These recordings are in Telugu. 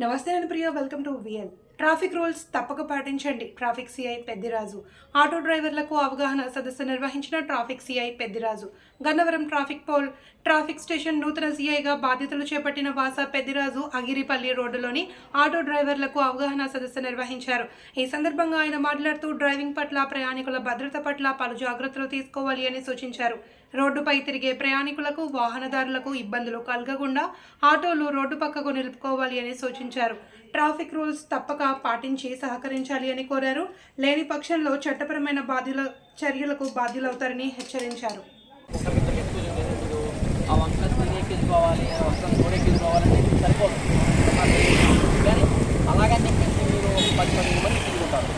నమస్తే నేను Priya welcome to VL traffic rules తప్పక పాటించండి. Traffic CI Peddiraju. ఆటో డ్రైవర్లకు అవగాహన సదస్సు నిర్వహించిన traffic CI Peddiraju. Gannavaram traffic police traffic station నూతన సిఐగా బాధ్యతలు చేపట్టిన వాస పెద్దిరాజు అగిరిపల్లి రోడ్డులోని ఆటో డ్రైవర్లకు అవగాహన సదస్సు నిర్వహించారు. ఈ సందర్భంగా ఆయన మాట్లాడుతూ డ్రైవింగ్ పట్ల ప్రయాణికుల భద్రత పట్ల పలు జాగ్రత్తలు తీసుకోవాలి అని సూచించారు. రోడ్డుపై తిరిగే ప్రయాణికులకు వాహనదారులకు ఇబ్బందులు కలగకుండా ఆటోలు రోడ్డు పక్కకు నిలుపుకోవాలి అని సూచించారు. ట్రాఫిక్ రూల్స్ తప్పక పాటించి సహకరించాలి అని కోరారు. లేని పక్షంలో చట్టపరమైన బాధ్యుల చర్యలకు బాధ్యులవుతారని హెచ్చరించారు. అలాగని మీరు పది పదిహేను మంది తిరుగుతారు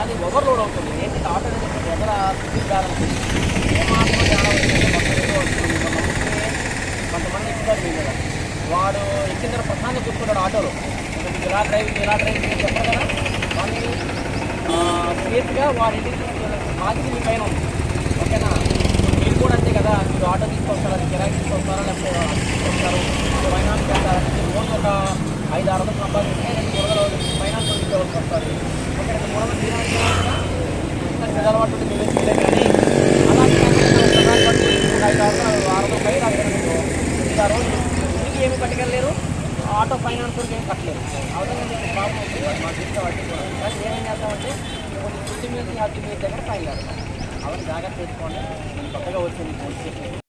అది ఓవర్లోడ్ అవుతుంది ఏంటంటే ఆటో అనేది ఏ మాత్రం కొంతమంది ఎక్కుతారు మీ వాడు ఎక్కిన తర్వాత కూర్చున్నాడు ఆటోలో ఇలా డ్రైవింగ్ ఇలా డ్రైవింగ్ అని చెప్పరు కదా? వాడిని సేఫ్గా వాడి బాధ్యత మీ పైన ఉంది. ఓకేనా? మీరు కూడా అంతే కదా మీరు ఆటో తీసుకొస్తారా కిరాయి తీసుకొస్తారా లేకపోతే అది తీసుకొస్తారు? ఫైనాన్స్ చేస్తారా? రోజు ఒక ఐదు ఆరు వందలు సంపాదిస్తే రెండు మూడు వందలు ఫైనాన్స్ తీసుకోవాల్సి వస్తారు. ఓకే రెండు మూడు వందలు ఫైనాన్స్ చేయాలి అలవాటు ఉంటే మీరు చేయలేదు కానీ అలాగే ఐదు ఆరు వందలు ఆరు వందలు పై రాగలరు ఆ రోజు మీకు ఏమి పట్టుకెళ్ళలేరు. ఆటో ఫైనాన్స్ ఏం కట్టలేదు. అవసరం మీకు ప్రాబ్లం ఉంది. అది మాకు ఇస్తే వాటి కానీ నేనేం చేస్తామంటే కొన్ని ఫిఫ్టీ మినిట్స్ హ్యాపీ మినిట్స్ దగ్గర ఫైన్ చేస్తాం అవన్నీ జాగ్రత్త చేసుకోండి నేను కొత్తగా వచ్చింది పోలీస్ స్టేషన్